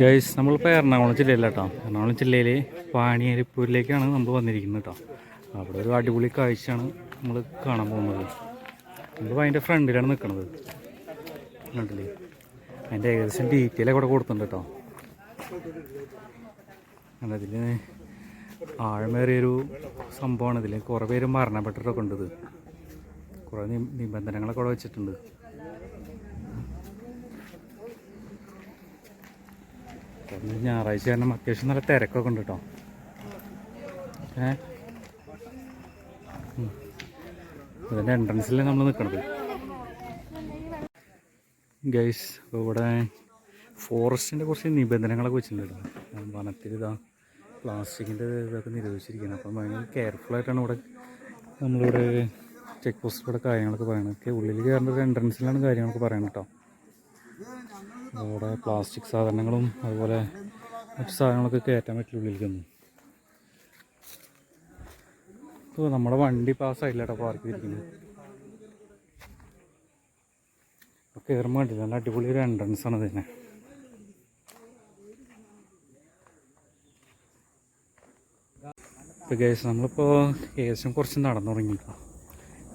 Guys നമ്മളിപ്പോൾ എറണാകുളം ജില്ലയിലാട്ടോ എറണാകുളം ജില്ലയിൽ പാണിയരിപ്പൂരിലേക്കാണ് നമ്മൾ വന്നിരിക്കുന്നത് കേട്ടോ. അവിടെ ഒരു അടിപൊളി കാഴ്ചയാണ് നമ്മൾ കാണാൻ പോകുന്നത്. നമ്മൾ അതിന്റെ ഫ്രണ്ടിലാണ് നിൽക്കുന്നത് കണ്ടില്ലേ? അതിന്റെ ഏകദേശം ഡീറ്റെയിൽ അവിടെ കൊടുത്തിട്ടുണ്ട് കേട്ടോ. അതിൽ ആഴമേറിയൊരു സംഭവമാണ് ഇതിൽ കുറേ പേര് മരണപ്പെട്ടിട്ടൊക്കെ ഉണ്ട് ഇത് കുറേ നിബന്ധനകളൊക്കെ അവിടെ വെച്ചിട്ടുണ്ട്. ഞായറാഴ്ച കാരണം അത്യാവശ്യം നല്ല തിരക്കൊക്കെ ഉണ്ട് കേട്ടോ. ഏ. ഇതിന്റെ എൻട്രൻസിൽ നമ്മൾ നിൽക്കണത് ഗൈസ് ഇവിടെ ഫോറസ്റ്റിന്റെ കുറച്ച് നിബന്ധനകളൊക്കെ വെച്ചിട്ടുണ്ട് കേട്ടോ. വനത്തിൽ ഇതാ പ്ലാസ്റ്റിക്കിന്റെ ഇതൊക്കെ നിരോധിച്ചിരിക്കുന്നത് അപ്പം ഭയങ്കര കെയർഫുള്ളായിട്ടാണ് ഇവിടെ നമ്മളിവിടെ ചെക്ക് പോസ്റ്റിലൂടെ കാര്യങ്ങളൊക്കെ പറയുന്നത് ഉള്ളിൽ കയറേണ്ട ഒരു എൻട്രൻസിലാണ് കാര്യങ്ങളൊക്കെ പറയുന്നത് കേട്ടോ. അവിടെ പ്ലാസ്റ്റിക് സാധനങ്ങളും അതുപോലെ മറ്റു സാധനങ്ങളൊക്കെ കയറ്റാൻ പറ്റില്ല ഉള്ളിലേക്കൊന്നും ഇപ്പോൾ നമ്മുടെ വണ്ടി പാസ്സായില്ല കേട്ടോ പാർക്ക് ചെയ്തിരിക്കുന്നത്. കയറുമ്പോൾ കണ്ടില്ല? നല്ല അടിപൊളി ഒരു എൻട്രൻസ് ആണ് ഇതിനെ. ഇപ്പോൾ കേസ് നമ്മളിപ്പോൾ ഏകദേശം കുറച്ച് നടന്നു തുടങ്ങിയിട്ടോ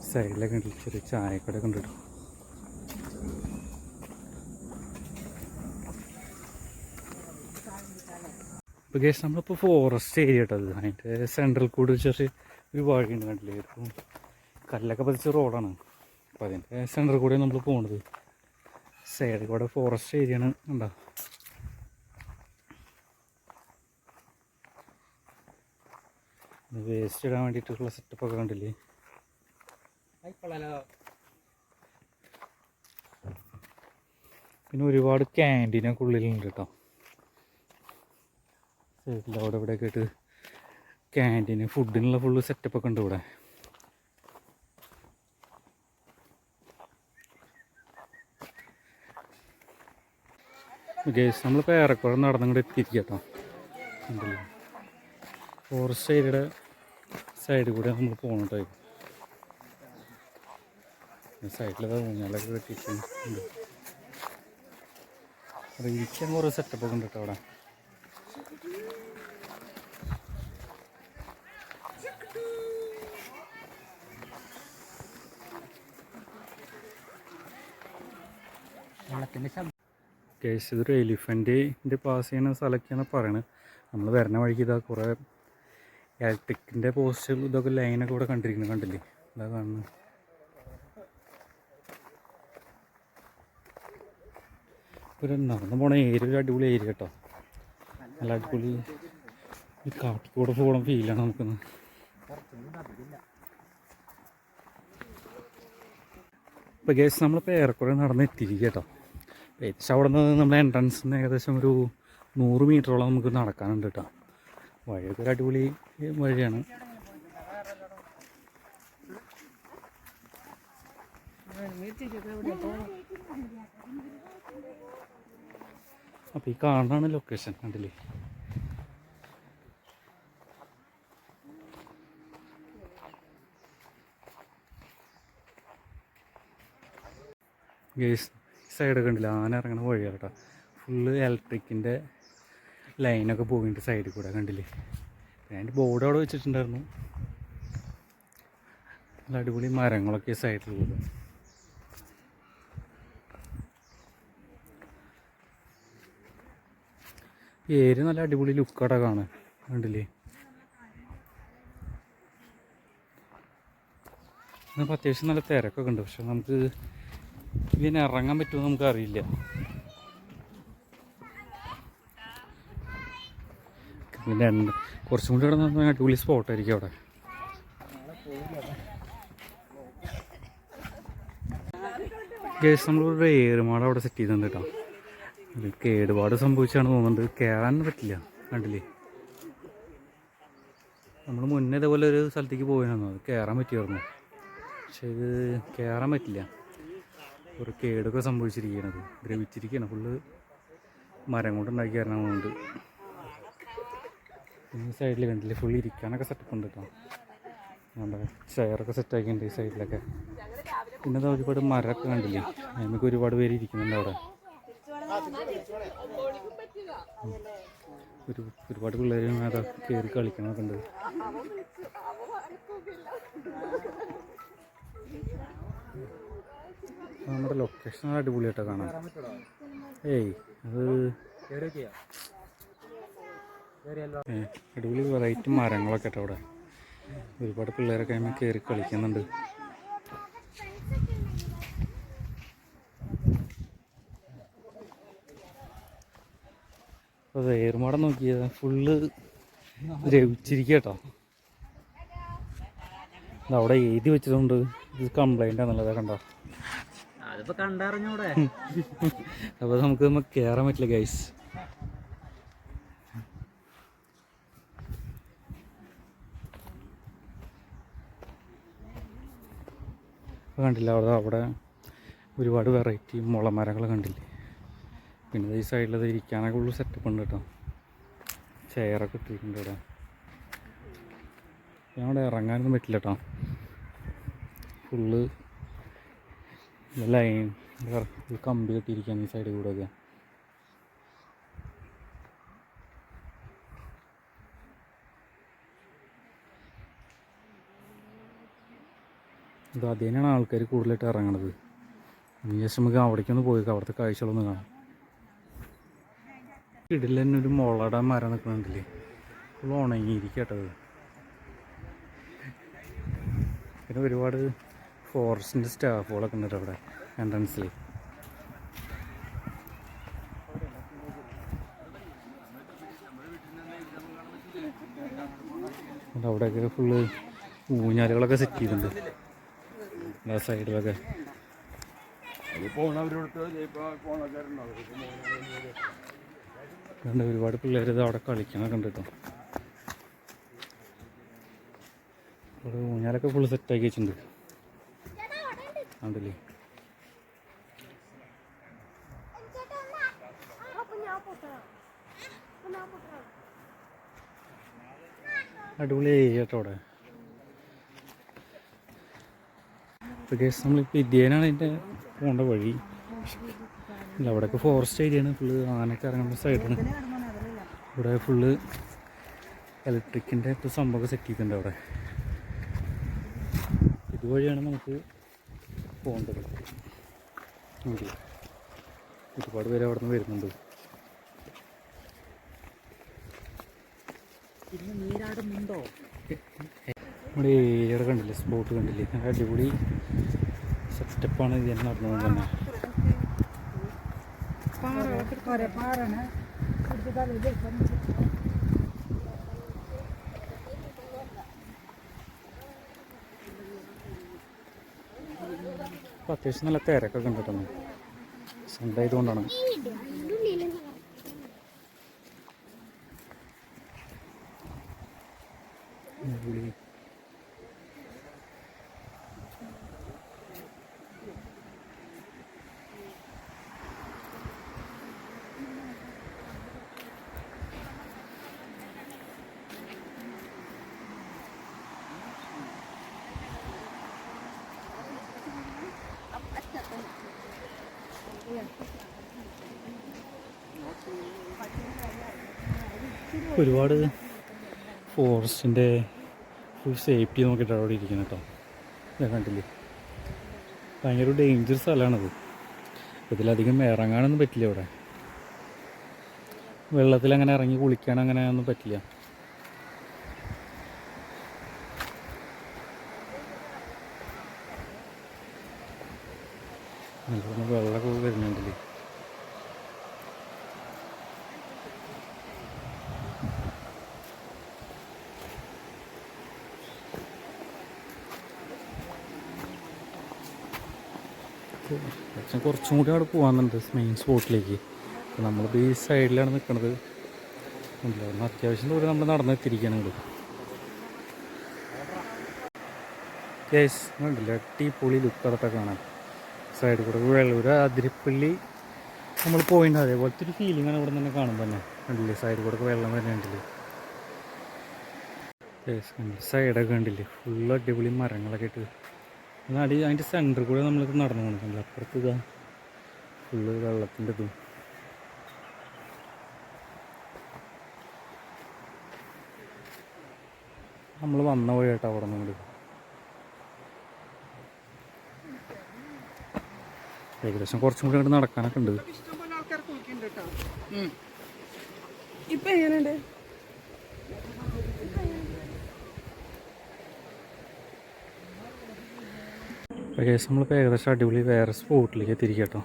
സൈഡിലൊക്കെ ഉണ്ട് ചെറിയ ചായക്കടയൊക്കെ ഉണ്ട് ഇപ്പോൾ ഗേസ് നമ്മളിപ്പോൾ ഫോറസ്റ്റ് ഏരിയ കേട്ടത് അതിന്റെ സെൻട്രൽ കൂടി ചെറിയ ഒരു വഴിയുണ്ട് കണ്ടില്ലേ? ഇപ്പം കല്ലൊക്കെ പതിച്ച റോഡാണ് അപ്പോൾ അതിന്റെ സെൻട്രൽ കൂടെ നമ്മൾ പോണത്. സൈഡിൽ കൂടെ ഫോറസ്റ്റ് ഏരിയ ആണ് ഉണ്ടോ വേസ്റ്റ് ഇടാൻ വേണ്ടിയിട്ടുള്ള സെറ്റപ്പൊക്കെ കണ്ടില്ലേ? പിന്നെ ഒരുപാട് ക്യാന്റീനൊക്കെ ഉള്ളിലുണ്ട് കേട്ടോ സൈഡിൽ അവിടെ ഇവിടെയൊക്കെ ആയിട്ട് ക്യാന്റീന് ഫുഡിനുള്ള ഫുള്ള് സെറ്റപ്പൊക്കെ ഉണ്ട് ഇവിടെ. ഗേസ് നമ്മളിപ്പോൾ ഏറെക്കുറെ നടന്നിങ്ങോട്ട് എത്തിയിരിക്കുക കേട്ടോ ഫോറസ്റ്റ് ഏരിയയുടെ സൈഡിൽ കൂടെ നമ്മൾ പോകണം കേട്ടോ സൈഡിലൊക്കെ ഊഞ്ഞാലൊക്കെ കെട്ടിയിട്ടുണ്ട് ഇരിക്കാൻ കുറേ സെറ്റപ്പൊക്കെ ഉണ്ട് കേട്ടോ അവിടെ. കേസ് ഇതൊരു എലിഫന്റിന്റെ പാസ് ചെയ്യുന്ന സ്ഥലമൊക്കെയാണ് പറയണത് നമ്മൾ വരണ വഴിക്ക് ഇതാ കുറേ ഇലക്ട്രിക്കിന്റെ പോസ്റ്റ് ഇതൊക്കെ ലൈനൊക്കെ ഇവിടെ കണ്ടിരിക്കുന്നത് കണ്ടില്ലേ? ഇതാ കാണുന്നത് ഒരു നടന്നു പോണ ഏരിയ ഒരു അടിപൊളി ഏരിയ കേട്ടോ. നല്ല അടിപൊളി കാട്ടിക്കൂടെ പോകണം ഫീലാണ് നമുക്കൊന്ന്. ഇപ്പോൾ ഗേസ് നമ്മളിപ്പോൾ ഏറെക്കുറെ നടന്ന് എത്തിയിരിക്കുക കേട്ടോ. ഏകദേശം അവിടെ നിന്ന് നമ്മുടെ എൻട്രൻസ് നിന്ന് ഏകദേശം ഒരു നൂറ് മീറ്ററോളം നമുക്ക് നടക്കാനുണ്ട് കേട്ടോ വഴിയൊക്കെ ഒരു അടിപൊളി വഴിയാണ്. അപ്പോൾ ഈ കാണാണ് ലൊക്കേഷൻ കണ്ടില്ലേ? ഗേസ് സൈഡ് ഉണ്ടല്ലോ. ആന ഇറങ്ങണ വഴിയാണ് കേട്ടോ. ഫുള്ള് ഇലക്ട്രിക്കിന്റെ ലൈനൊക്കെ പോയിട്ട് സൈഡിൽ കൂടെ കണ്ടില്ലേ? അതിന്റെ ബോർഡ് അവിടെ വെച്ചിട്ടുണ്ടായിരുന്നു. നല്ല അടിപൊളി മരങ്ങളൊക്കെ സൈഡിലുള്ളത് പേര് നല്ല അടിപൊളി ലുക്കട കാണാൻ കണ്ടില്ലേ? ഇന്നിപ്പോൾ അത്യാവശ്യം നല്ല തിരക്കൊക്കെ ഉണ്ട്. പക്ഷെ നമുക്ക് ഇതിന് ഇറങ്ങാൻ പറ്റുമോ നമുക്ക് അറിയില്ല പിന്നെ കുറച്ചും കൂടി ഇവിടെ നിന്ന് അടിപൊളി സ്പോട്ടായിരിക്കും അവിടെ. ഗേസ് നമ്മളൊരു ഏറുമാട അവിടെ സെറ്റ് ചെയ്തിട്ടുണ്ട് കേട്ടോ. ഇത് കേടുപാട് സംഭവിച്ചാണ് തോന്നുന്നുണ്ട്. കയറാൻ പറ്റില്ല. കണ്ടില്ലേ? നമ്മൾ മുന്നേ ഇതേപോലെ ഒരു സ്ഥലത്തേക്ക് പോയിരുന്നു. അത് കയറാൻ പറ്റിയായിരുന്നു. പക്ഷെ ഇത് കയറാൻ പറ്റില്ല. ഒരു കേടൊക്കെ സംഭവിച്ചിരിക്കുകയാണത്. ദ്രവിച്ചിരിക്കുകയാണ്. ഫുള്ള് മരം കൊണ്ടുണ്ടാക്കി കാരണമുണ്ട് ഈ സൈഡിൽ കണ്ടില്ലേ? ഫുൾ ഇരിക്കാനൊക്കെ സെറ്റപ്പ് ഉണ്ട് കേട്ടോ നമ്മുടെ ചെയറൊക്കെ സെറ്റ് ആക്കിയിട്ടുണ്ട് ഈ സൈഡിലൊക്കെ. പിന്നെ ഒരുപാട് മരമൊക്കെ കണ്ടില്ലേ? നമുക്ക് ഒരുപാട് പേര് ഇരിക്കുന്നുണ്ട് അവിടെ. ഒരു ഒരുപാട് പിള്ളേരും അതൊക്കെ കയറി കളിക്കണമൊക്കെ ഉണ്ട്. നമ്മുടെ ലൊക്കേഷൻ അടിപൊളിയായിട്ടാണ് കാണാൻ. ഏയ് അത് അടിപൊളി വെറൈറ്റി മരങ്ങളൊക്കെ ആട്ടോ അവിടെ ഒരുപാട് പിള്ളേരൊക്കെ അതിന് കയറി കളിക്കുന്നുണ്ട്. അപ്പോൾ ഏറുമാടം നോക്കിയത് ഫുള്ള് ദ്രവിച്ചിരിക്കുക കേട്ടോ. ഇത് അവിടെ എഴുതി വെച്ചതുകൊണ്ട് ഇത് കംപ്ലൈന്റ് ആണെന്നുള്ളത് കണ്ടോ? അപ്പോൾ നമുക്ക് നമുക്ക് കേറാൻ പറ്റില്ല ഗൈസ് കണ്ടില്ല അവിടെ അവിടെ ഒരുപാട് വെറൈറ്റി മുളമരങ്ങൾ കണ്ടില്ലേ? പിന്നെ ഈ സൈഡിലത് ഇരിക്കാനൊക്കെ ഉള്ളു സെറ്റപ്പ് ഉണ്ട് കേട്ടോ ചെയറൊക്കെ ഇട്ടിട്ടുണ്ട് ഇവിടെ. ഞാൻ അവിടെ ഇറങ്ങാനൊന്നും പറ്റില്ല കേട്ടോ ഫുള്ള് ലൈൻ കമ്പി കെട്ടിയിരിക്കുകയാണ് ഈ സൈഡിൽ കൂടെ ഒക്കെ. ഇത് അതിനാണ് ആൾക്കാർ കൂടുതലായിട്ട് ഇറങ്ങണത്. ഇനി നമുക്ക് അവിടേക്കൊന്ന് പോയി അവിടുത്തെ കാഴ്ചകളൊന്ന് കാണാം. ഇടയിൽ തന്നെ ഒരു മുളയുടെ മരം നിൽക്കുന്നുണ്ടല്ലേ? ഫുൾ ഉണങ്ങിയിരിക്കട്ടത് പിന്നെ ഒരുപാട് ഫോറസ്റ്റിന്റെ സ്റ്റാഫുകളൊക്കെ ഉണ്ട് അവിടെ എൻട്രൻസിൽ അവിടെയൊക്കെ ഫുള്ള് ഊഞ്ഞാലുകളൊക്കെ സെറ്റ് ചെയ്തിട്ടുണ്ട്. ആ സൈഡിലൊക്കെ. കണ്ട് ഒരുപാട് പിള്ളേർ ഇത് അവിടെ കളിക്കണൊക്കെ ഉണ്ട് കേട്ടോ. അവിടെ ഊഞ്ഞാലൊക്കെ ഫുള്ള് സെറ്റാക്കി വെച്ചിട്ടുണ്ട്. ഉണ്ടല്ലേ അടിപൊളി ഏരിയ കേട്ടോ അവിടെ കേസ് നമ്മളിപ്പോൾ ഇന്ത്യയിലാണ് അതിന്റെ പോകേണ്ട വഴി. ഇല്ല അവിടെയൊക്കെ ഫോറസ്റ്റ് ഏരിയയാണ് ഫുള്ള് ആനൊക്കെ ഇറങ്ങുന്ന സൈഡാണ് ഇവിടെ ഫുള്ള് ഇലക്ട്രിക്കിന്റെ സംഭവമൊക്കെ സെറ്റ് ചെയ്തിട്ടുണ്ട് അവിടെ. ഇതുവഴിയാണ് നമുക്ക് പോകേണ്ടത്. നോക്കി ഒരുപാട് പേര് അവിടെ നിന്ന് വരുന്നുണ്ട് നമ്മുടെ ഏരിയ കണ്ടില്ലേ സ്പോട്ട് കണ്ടില്ലേ? അടിപൊളി സെറ്റപ്പാണ് ഇത് തന്നെ നടന്നത് തന്നെ. അപ്പോൾ അത്യാവശ്യം നല്ല തിരക്കൊക്കെ ഉണ്ട് കേട്ടോ. സൺഡേ ആയതുകൊണ്ടാണ് അടിപൊളി ഒരുപാട് ഫോറസ്റ്റിന്റെ ഫുൾ സേഫ്റ്റി നോക്കിയിട്ട് അവിടെ ഇരിക്കുന്നത് കേട്ടോ. ഞാൻ കണ്ടില്ലേ? ഭയങ്കര ഡേഞ്ചറസ് സ്ഥലമാണത്. ഇതിലധികം ഇറങ്ങാനൊന്നും പറ്റില്ല ഇവിടെ. വെള്ളത്തിൽ അങ്ങനെ ഇറങ്ങി കുളിക്കാൻ അങ്ങനെ ഒന്നും പറ്റില്ല ഇവിടെ വെള്ളമൊക്കെ വരുന്നുണ്ടല്ലേ പക്ഷെ കുറച്ചും കൂടി അവിടെ പോകാനുണ്ട് മെയിൻ സ്പോട്ടിലേക്ക് അപ്പോൾ നമ്മളിപ്പോൾ ഈ സൈഡിലാണ് നിൽക്കുന്നത് ഒന്ന് അത്യാവശ്യം ദൂരം നമ്മൾ നടന്നെത്തിയിരിക്കുകയാണ് ഇങ്ങോട്ട്. കേസ് അടിപൊളി ലുക്ക് അടത്തെ കാണാൻ. സൈഡിൽ കൂടെ വെള്ളൂർ അതിരിപ്പള്ളി. നമ്മൾ പോയിട്ടുണ്ട്. അതേപോലത്തെ ഒരു ഫീലിംഗ് ആണ് ഇവിടെ തന്നെ കാണുമ്പോൾ തന്നെ. കണ്ടില്ലേ? സൈഡിൽ കൂടെ വെള്ളം വരുന്നുണ്ടല്ലേ സൈഡൊക്കെ കണ്ടില്ലേ? ഫുൾ അടിപൊളി മരങ്ങളൊക്കെ ഇട്ട്. അടി അതിന്റെ സെന്ററിൽ കൂടെ നമ്മളിത് നടന്നു പോകുന്നുണ്ട് അപ്പുറത്ത് ഇതാ. ഫുള്ള് വെള്ളത്തിന്റെ ഇതും. നമ്മൾ വന്ന വഴിയായിട്ടാണ് അവിടെ നിന്ന് ഏകദേശം കുറച്ചും കൂടി അങ്ങോട്ട് നടക്കാനൊക്കെ ഉണ്ട്. ഇപ്പൊ എങ്ങനെയുണ്ട്? ഏകദേശം നമ്മളിപ്പോൾ ഏകദേശം അടിപൊളി വേറെ സ്പോട്ടിലേക്ക് എത്തിയിരിക്കട്ടോ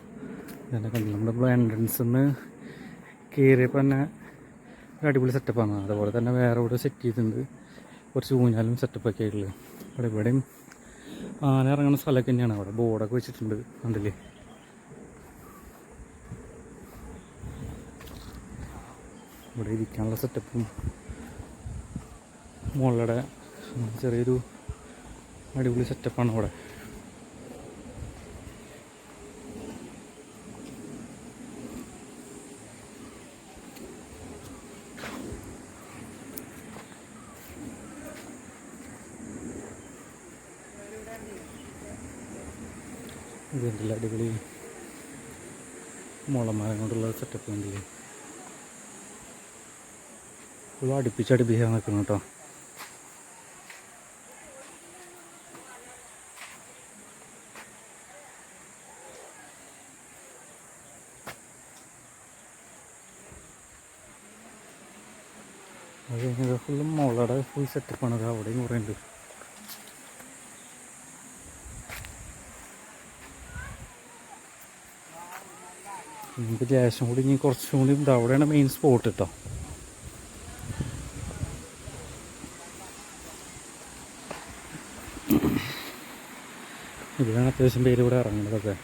ഇതെന്നെ കണ്ടില്ല നമ്മളിപ്പോൾ എൻട്രൻസിൽ നിന്ന് കയറിയപ്പോൾ തന്നെ ഒരു അടിപൊളി സെറ്റപ്പാണ് അതുപോലെ തന്നെ വേറെ ഇവിടെ സെറ്റ് ചെയ്തിട്ടുണ്ട്. കുറച്ച് ഊഞ്ഞാലും സെറ്റപ്പൊക്കെ ആയിട്ടുള്ളത് അവിടെ ഇവിടെയും ആന ഇറങ്ങുന്ന സ്ഥലമൊക്കെ തന്നെയാണ്. അവിടെ ബോർഡൊക്കെ വെച്ചിട്ടുണ്ട് കണ്ടില്ലേ ഇവിടെ ഇരിക്കാനുള്ള സെറ്റപ്പും മുകളുടെ ചെറിയൊരു അടിപൊളി സെറ്റപ്പാണ് അവിടെ. ഇതുണ്ടല്ലോ അടിപൊളി? മുളമരം കൊണ്ടുള്ള സെറ്റപ്പ് കണ്ടില്ലേ ഫുൾ അടുപ്പിച്ച് അടുപ്പിക്കാൻ നിൽക്കണം കേട്ടോ അത് കഴിഞ്ഞത് ഫുള്ള് മുളയുടെ ഫുൾ സെറ്റപ്പാണ് അത് അവിടെയും കുറേ ഉണ്ട് നമുക്ക് ലേശം കൂടി ഇനി കുറച്ചും കൂടി ഉണ്ട് അവിടെയാണ് മെയിൻ സ്പോട്ട് കേട്ടോ ഇതിലാണ് അത്യാവശ്യം പേര് ഇവിടെ ഇറങ്ങുന്നതൊക്കെ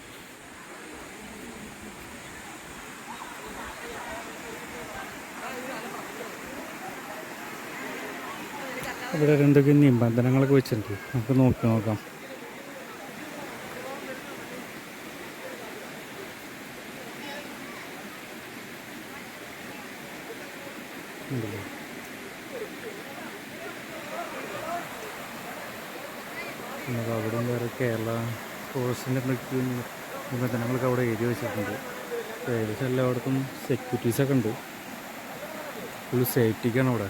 ഇവിടെ എന്തൊക്കെ നിബന്ധനങ്ങളൊക്കെ വെച്ചിട്ടുണ്ട്. നമുക്ക് നോക്കി നോക്കാം ഉണ്ടല്ലേ നമുക്ക് അവിടെ വേറെ കേരള എന്തൊക്കെ നിബന്ധനകളൊക്കെ അവിടെ എഴുതി വെച്ചിട്ടുണ്ട്. ഏകദേശം എല്ലായിടത്തും സെക്യൂരിറ്റീസൊക്കെ ഉണ്ട്. ഫുൾ സേഫ്റ്റിക്കാണ് അവിടെ.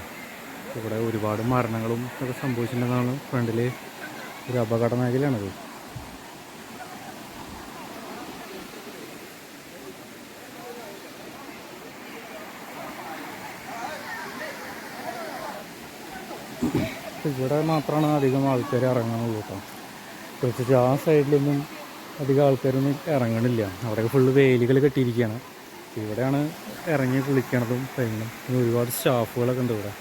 ഇവിടെ ഒരുപാട് മരണങ്ങളും ഒക്കെ സംഭവിച്ചിട്ടുണ്ടെന്നാണ് ഫ്രണ്ടിൽ ഒരു അപകട മേഖലയാണത് ഇവിടെ മാത്രമാണ് അധികം ആൾക്കാർ ഇറങ്ങുന്നത് കേട്ടോ. പ്രത്യേകിച്ച് ആ സൈഡിലൊന്നും അധികം ആൾക്കാരൊന്നും ഇറങ്ങണില്ല. അവിടെയൊക്കെ ഫുള്ള് വേലികൾ കെട്ടിയിരിക്കുകയാണ് ഇവിടെയാണ് ഇറങ്ങി കുളിക്കണതും പെണ്ണും പിന്നെ ഒരുപാട് സ്റ്റാഫുകളൊക്കെ ഉണ്ട് ഇവിടെ.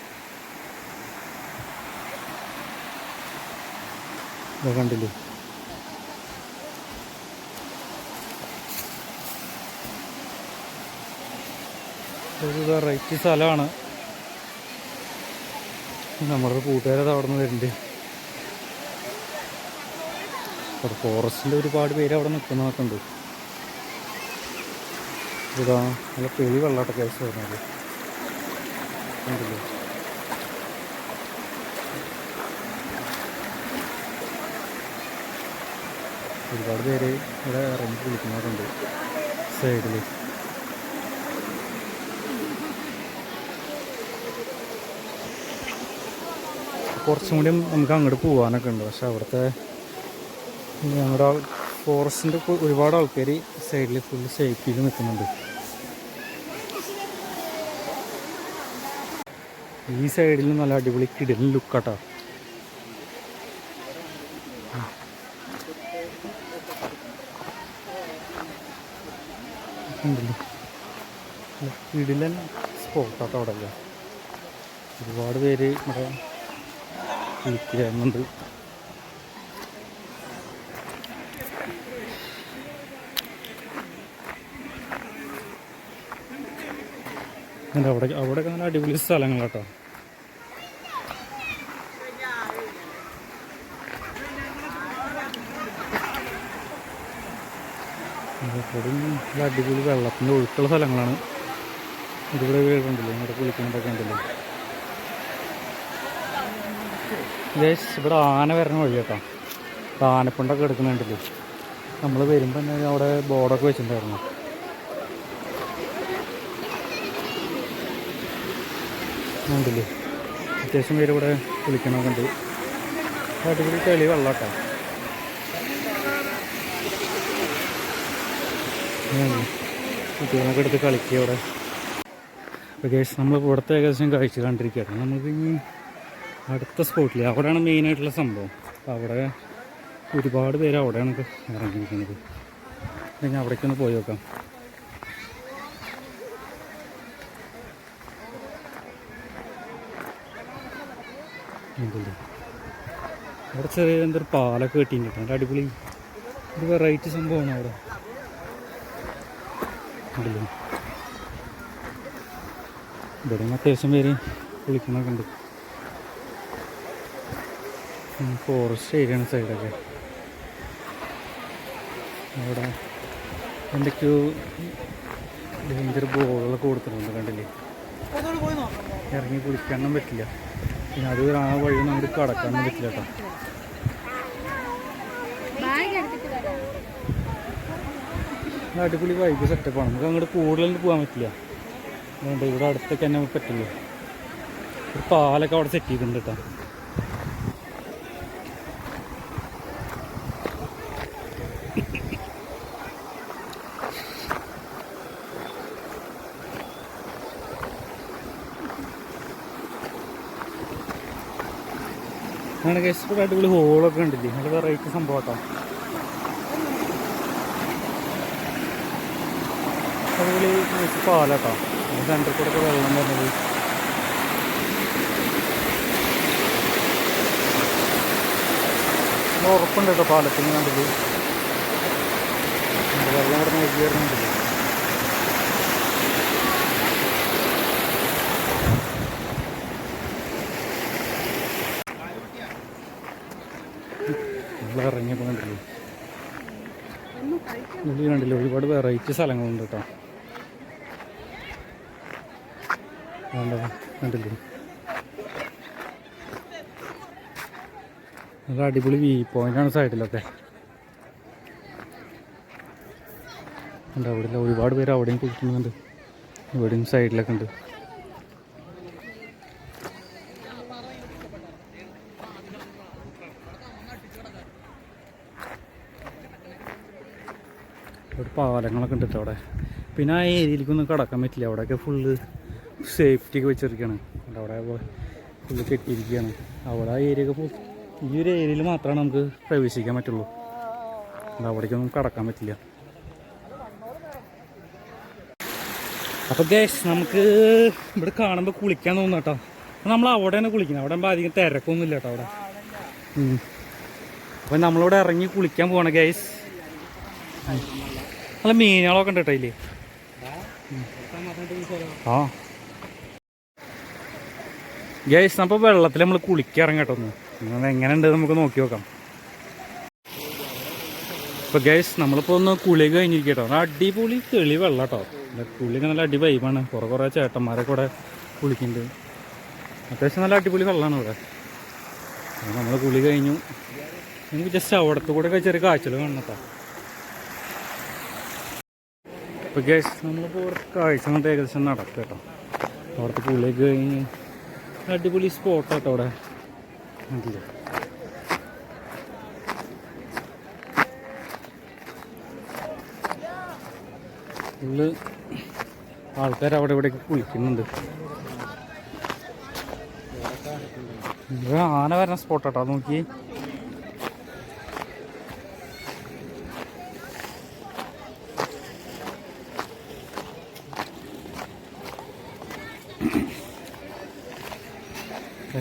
കണ്ടില്ലേ? ഒരു വെറൈറ്റി സ്ഥലമാണ്. നമ്മുടെ കൂട്ടുകാരത് അവിടെ നിന്ന് വരുന്നുണ്ട് അവിടെ ഫോറസ്റ്റിന്റെ ഒരുപാട് പേര് അവിടെ നിൽക്കുന്നതൊക്കെ ഉണ്ട് ഇതാ നല്ല പേര് വെള്ളാട്ട കേസ് വരുന്നത്. ഒരുപാട് പേര് ഇവിടെ ഇറങ്ങി കുളിക്കുന്നവരുണ്ട് സൈഡിൽ കുറച്ചും കൂടി നമുക്ക് അങ്ങോട്ട് പോകാനൊക്കെ ഉണ്ട് പക്ഷെ അവിടുത്തെ ഞങ്ങളുടെ ഫോറസ്റ്റിന്റെ ഒരുപാട് ആൾക്കാർ സൈഡിൽ ഫുൾ സേഫ്റ്റിയിൽ നിൽക്കുന്നുണ്ട് ഈ സൈഡിൽ നല്ല അടിപൊളി കിടലിന് ലുക്കാട്ടോ. ഉണ്ടല്ലോ കിടിലൻ സ്പോട്ടാട്ടോ അവിടെ ഒരുപാട് പേര് ഇവിടെ കുളിക്കുന്നുണ്ട് അവിടെ അവിടെയൊക്കെ നല്ല അടിപൊളി സ്ഥലങ്ങളാട്ടോ. നല്ല അടിപൊളി വെള്ളത്തിന്റെ ഒഴുക്കുള്ള സ്ഥലങ്ങളാണ്. ഇതിവിടെ കണ്ടില്ലേ? ഇവിടെ കുളിക്കുന്നതൊക്കെ ഉണ്ടല്ലോ ഗൈസ് ഇവിടെ ആന വരണ വഴി കേട്ടോ ആനപ്പുണ്ടൊക്കെ എടുക്കുന്നുണ്ടല്ലോ? നമ്മൾ വരുമ്പോൾ തന്നെ അവിടെ ബോർഡൊക്കെ വെച്ചിട്ടുണ്ടായിരുന്നു. ഉണ്ടല്ലേ അത്യാവശ്യം പേര് ഇവിടെ കുളിക്കണമൊക്കെ ഉണ്ട് അടിപൊളി കളി വെള്ളാട്ടോ കുട്ടികളൊക്കെ എടുത്ത് കളിക്കുക ഇവിടെ. കേസ് നമ്മൾ ഇവിടുത്തെ ഏകദേശം കാഴ്ച കണ്ടിരിക്കുകയാണ്. നമുക്ക് ഇനി അടുത്ത സ്പോട്ടിൽ അവിടെയാണ് മെയിനായിട്ടുള്ള സംഭവം. അവിടെ ഒരുപാട് പേര് അവിടെയാണ് ഇറങ്ങിയിരിക്കുന്നത്. ഞാൻ അവിടേക്കൊന്ന് പോയി നോക്കാം. അവിടെ ചെറിയ എന്തൊരു പാലൊക്കെ കെട്ടിയിട്ടുണ്ട്. നല്ല അടിപൊളി ഒരു വെറൈറ്റി സംഭവമാണ് അവിടെ. ഉണ്ടല്ലോ. ഇവിടെ അത്യാവശ്യം പേര് കുളിക്കണൊക്കെ ഉണ്ട്. ഫോറസ്റ്റ് ഏരിയയാണ് സൈഡൊക്കെ അവിടെ എന്തൊക്കെയോ ഡേഞ്ചർ ബോളുകളൊക്കെ കൊടുത്തിട്ടുണ്ട് കണ്ടില്ലേ? ഇറങ്ങി കുളിക്കാനൊന്നും പറ്റില്ല. പിന്നെ അത് ആ വഴി നമുക്ക് കടക്കാൻ പറ്റില്ല കേട്ടോ. അടിപൊളി വൈബ് സെറ്റപ്പാണ് നമുക്ക് അങ്ങോട്ട് കൂടുതലൊന്നും പോകാൻ പറ്റില്ല. അതുകൊണ്ട് ഇവിടെ അടുത്തൊക്കെ തന്നെ പറ്റുള്ളൂ. ഒരു പാലൊക്കെ അവിടെ സെറ്റ് ചെയ്തിട്ടുണ്ട് കേട്ടോ. അങ്ങനെ കേസ് അടിപൊളി ഹോളൊക്കെ ഉണ്ടല്ലേ നല്ല വെറൈറ്റി സംഭവം കേട്ടോ അടിപൊളി പാലാട്ടോ. സെന്ററിൽ കൂടെ വെള്ളം വരുന്നത് ഉറപ്പുണ്ട് കേട്ടോ പാലത്തിന് വേണ്ടത് വെള്ളം ഇവിടെ നോക്കി വരുന്നുണ്ടല്ലോ നമ്മൾ ഇറങ്ങിയപ്പോൾ കണ്ടില്ലേ ഉള്ളിൽ കണ്ടില്ലേ ഒരുപാട് വെറൈറ്റി സ്ഥലങ്ങളുണ്ട് കേട്ടോ കണ്ടില്ലേ? നല്ല അടിപൊളി വ്യൂ പോയിന്റാണ് സൈഡിലൊക്കെ ഉണ്ട് അവിടെ ഒരുപാട് പേര് അവിടെയും കുളിക്കുന്നുണ്ട്. ഇവിടെയും സൈഡിലൊക്കെ ഉണ്ട്. പാലങ്ങളൊക്കെ ഉണ്ട് അവിടെ പിന്നെ ആ ഏരിയയിലേക്കൊന്നും കടക്കാൻ പറ്റില്ല. അവിടെയൊക്കെ ഫുള്ള് സേഫ്റ്റി ഒക്കെ വെച്ചിരിക്കുകയാണ് അവിടെ ഫുള്ള് കെട്ടിയിരിക്കുകയാണ് അവിടെ ആ ഏരിയ ഒക്കെ ഈ ഒരു ഏരിയയിൽ മാത്രമാണ് നമുക്ക് പ്രവേശിക്കാൻ പറ്റുള്ളൂ. അവിടേക്കൊന്നും കടക്കാൻ പറ്റില്ല. അപ്പോൾ ഗേഷ് നമുക്ക് ഇവിടെ കാണുമ്പോൾ കുളിക്കാൻ തോന്നുന്നു കേട്ടോ. നമ്മൾ അവിടെ തന്നെ കുളിക്കുന്നത്. അവിടെ ആകുമ്പോൾ അധികം തിരക്കൊന്നുമില്ല കേട്ടോ അവിടെ. ഉം. അപ്പോൾ നമ്മളിവിടെ ഇറങ്ങി കുളിക്കാൻ പോവാണ് ഗ്യാസ് നല്ല മീനുകളൊക്കെ ഉണ്ട് കേട്ടോ ഇല്ലേ ആ. ഗൈസ് അപ്പോൾ വെള്ളത്തിൽ നമ്മൾ കുളിക്കാൻ ഇറങ്ങി കേട്ടോ ഒന്ന്. എങ്ങനെയുണ്ട് നമുക്ക് നോക്കി നോക്കാം. ഇപ്പോൾ ഗൈസ് നമ്മളിപ്പോൾ ഒന്ന് കുളി കഴിഞ്ഞിരിക്കട്ടോ അടിപൊളി തെളി വെള്ളം കേട്ടോ. കുളിയൊക്കെ നല്ല അടി വൈബാണ് കുറേ കുറേ ചേട്ടന്മാരൊക്കെ ഇവിടെ കുളിക്കുന്നുണ്ട്. അത്യാവശ്യം നല്ല അടിപൊളി വെള്ളമാണ് ഇവിടെ. നമ്മൾ കുളി കഴിഞ്ഞു. നമുക്ക് ജസ്റ്റ് അവിടത്തെ കൂടെ ചെറിയ കാഴ്ചകൾ കാണണം കേട്ടോ. ഇപ്പോൾ ഗ്യാസ് നമ്മളിപ്പോൾ ഇവിടെ കാഴ്ച കൊണ്ട് ഏകദേശം നടക്കുക കേട്ടോ. അവിടുത്തെ പുള്ളിയൊക്കെ കഴിഞ്ഞ് അടിപൊളി സ്പോട്ടാട്ടോ അവിടെ. കണ്ടില്ലേ ഫുള്ള് ആൾക്കാർ അവിടെ ഇവിടെയൊക്കെ കുളിക്കുന്നുണ്ട്. ആന വരുന്ന സ്പോട്ടാട്ടോ അത് നോക്കി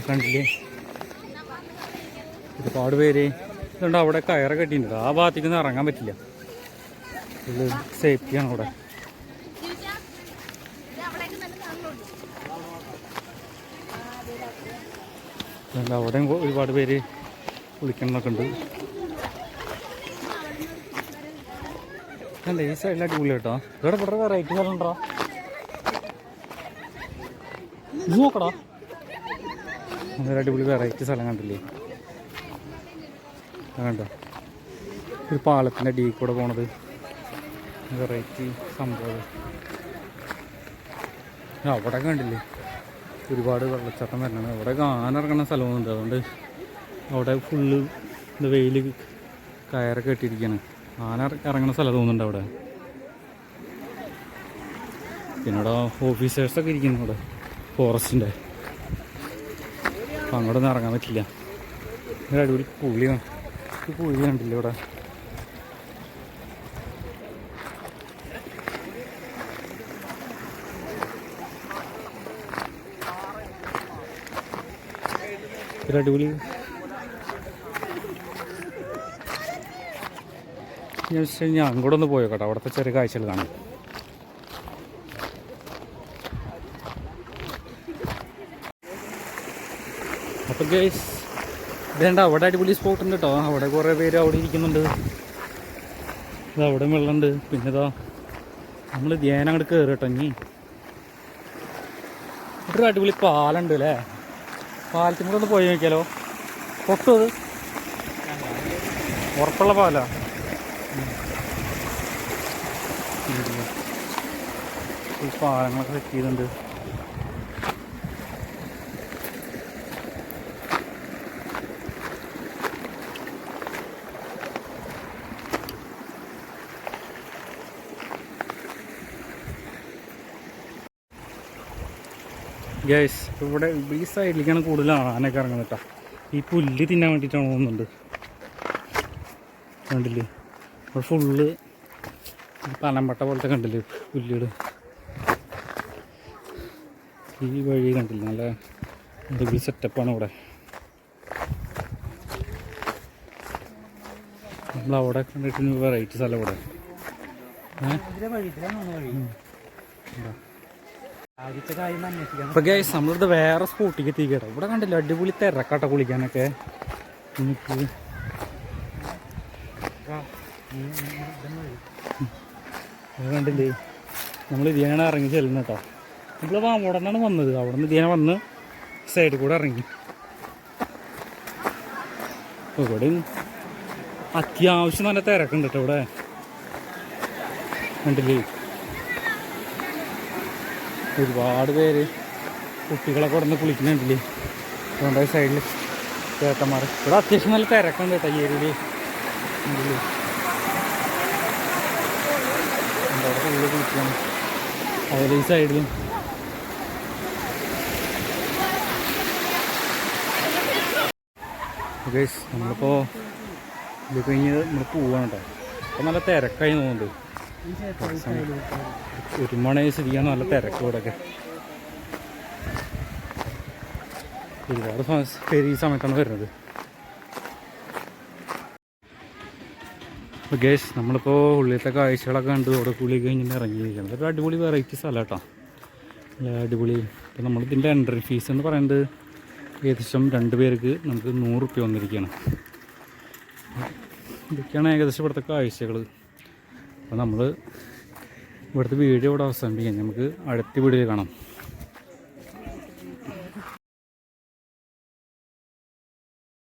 കണ്ടില്ലേ? ഒരുപാട് പേര് ഇതുണ്ട്? അവിടെ കയറ് കെട്ടിയിട്ടുണ്ട്. ആ ഭാഗത്തേക്ക് ഒന്നും ഇറങ്ങാൻ പറ്റില്ല. ഫുള്ള് സേഫ്റ്റിയാണ് അവിടെ. അതുകൊണ്ട് അവിടെയും ഒരുപാട് പേര് കുളിക്കണമെന്നൊക്കെ ഉണ്ട്. അല്ല ഈ സൈഡിൽ അടിപൊളി കേട്ടോ. ഇവിടെ ഇവിടെ വെറൈറ്റി സ്ഥലം ഉണ്ടോ? നോക്കടാ. അതൊരു അടിപൊളി വെറൈറ്റി സ്ഥലം കണ്ടില്ലേ? കണ്ടോ? ഒരു പാലത്തിന്റെ അടിയിൽ കൂടെ പോണത്. വെറൈറ്റി സംഭവം. അവിടെ കണ്ടില്ലേ? ഒരുപാട് വെള്ളച്ചാട്ടം വരണം അവിടെ കാണാനിറങ്ങുന്ന സ്ഥലമൊന്നുണ്ട് അതുകൊണ്ട് അവിടെ ഫുള്ള് ഇത് വെയിൽ കയറൊക്കെ കെട്ടിയിരിക്കുകയാണ് ആന ഇറ- ഇറങ്ങുന്ന സ്ഥലം തോന്നുന്നുണ്ട് അവിടെ. പിന്നെ അവിടെ ഓഫീസേഴ്സൊക്കെ ഇരിക്കുന്നു അവിടെ. ഫോറസ്റ്റിന്റെ അപ്പം അങ്ങോട്ടൊന്നും ഇറങ്ങാൻ പറ്റില്ല. ഒരു അടിപൊളി പുളി ഈ പുളി കണ്ടില്ല ഇവിടെ? ഒരു അടിപൊളി ഞാൻ വെച്ചാൽ ഞാൻ അങ്ങോട്ട് ഒന്ന് പോയോ കേട്ടോ അവിടുത്തെ ചെറിയ കാഴ്ചകൾ കാണാം. അപ്പോൾ ഗേസ് വേണ്ട അവിടെ അടിപൊളി സ്പോട്ട് ഉണ്ട് കേട്ടോ അവിടെ കുറേ പേര് അവിടെ ഇരിക്കുന്നുണ്ട്. ഇത് വെള്ളമുണ്ട് പിന്നെ ഇതാ നമ്മൾ ധ്യാനം അങ്ങോട്ട് കയറി കേട്ടോ ഇനി. ഇവിടെ അടിപൊളി പാലുണ്ട് അല്ലേ പാലത്തിൽ കൂടെ ഒന്ന് പോയി നോക്കിയാലോ? പൊട്ടു അത്. ഉറപ്പുള്ള പാലാ. പാലങ്ങളൊക്കെ സെറ്റ് ചെയ്തിട്ടുണ്ട്. ഗൈസ് ഇവിടെ ഈ സൈഡിലേക്കാണ് കൂടുതൽ ആനയൊക്കെ ഇറങ്ങുന്നത് കേട്ടോ ഈ പുല്ല് തിന്നാൻ വേണ്ടിയിട്ടാണ് തോന്നുന്നുണ്ട് കണ്ടില്ലേ? ഇവിടെ ഫുള്ള് പനമ്പട്ട പോലത്തെ കണ്ടില്ലേ പുല്ലുകൾ ഈ വഴി കണ്ടില്ല? നല്ല അടിപൊളി സെറ്റപ്പാണ് ഇവിടെ. നമ്മൾ അവിടെ കണ്ടിട്ട് വെറൈറ്റി സ്ഥലം ഇവിടെ. ഏഹ് അപ്പൊ ഗൈസ് നമ്മളിവിടെ വേറെ സ്പോട്ടിക്ക് എത്തിക്കട്ടോ ഇവിടെ കണ്ടില്ല അടിപൊളി തിരക്കാട്ട കുളിക്കാനൊക്കെ. എനിക്ക് അത് കണ്ടില്ലേ? നമ്മൾ ഇതിയാണ് ഇറങ്ങി ചെല്ലുന്നത് കേട്ടോ. നമ്മൾ അവിടെ നിന്നാണ് വന്നത്. അവിടെ നിന്ന് ഇതിനെ വന്ന് സൈഡിൽ കൂടെ ഇറങ്ങി. ഇവിടെ അത്യാവശ്യം നല്ല തിരക്കുണ്ട് കേട്ടോ ഇവിടെ. കണ്ടില്ലേ? ഒരുപാട് പേര് കുട്ടികളൊക്കെ ഇവിടെ നിന്ന് കുളിക്കുന്നുണ്ടല്ലേ. അതുകൊണ്ട് സൈഡിൽ ചേട്ടന്മാർ ഇവിടെ അത്യാവശ്യം നല്ല തിരക്കുണ്ട് കേട്ടോ ഈ ഏരിയയിൽ ഫുള്ള് കുളിക്കണം അതിൽ ഈ സൈഡിലും നമ്മളിപ്പോ ഇത് കഴിഞ്ഞ് നമ്മൾ പോവാണ് കേട്ടോ. അപ്പോൾ നല്ല തിരക്കായി തോന്നുന്നുണ്ട്. ഒരു മണി ശരിയാണ് നല്ല തിരക്ക് ഇവിടെയൊക്കെ ഒരുപാട് പേര് ഈ സമയത്താണ് വരുന്നത്. ഗേഷ് നമ്മളിപ്പോൾ ഉള്ളിലത്തെ കാഴ്ചകളൊക്കെ കണ്ട് ഇവിടെ കുളി കഴിഞ്ഞിട്ട് ഇറങ്ങിയിരിക്കുന്നത് ഒരു അടിപൊളി വെറൈറ്റി സ്ഥലം കേട്ടോ. അടിപൊളി. ഇപ്പോൾ നമ്മൾ ഇതിന്റെ എൻട്രി ഫീസ് എന്ന് പറയുന്നത് ഏകദേശം രണ്ട് പേർക്ക് നമുക്ക് നൂറ് റുപ്യ വന്നിരിക്കുകയാണ്. ഇതൊക്കെയാണ് ഏകദേശം ഇവിടുത്തെ കാഴ്ചകൾ അപ്പോൾ നമ്മൾ ഇവിടുത്തെ വീഡിയോ ഇവിടെ അവസാനിപ്പിക്കാം. നമുക്ക് അടുത്ത വീഡിയോ കാണാം.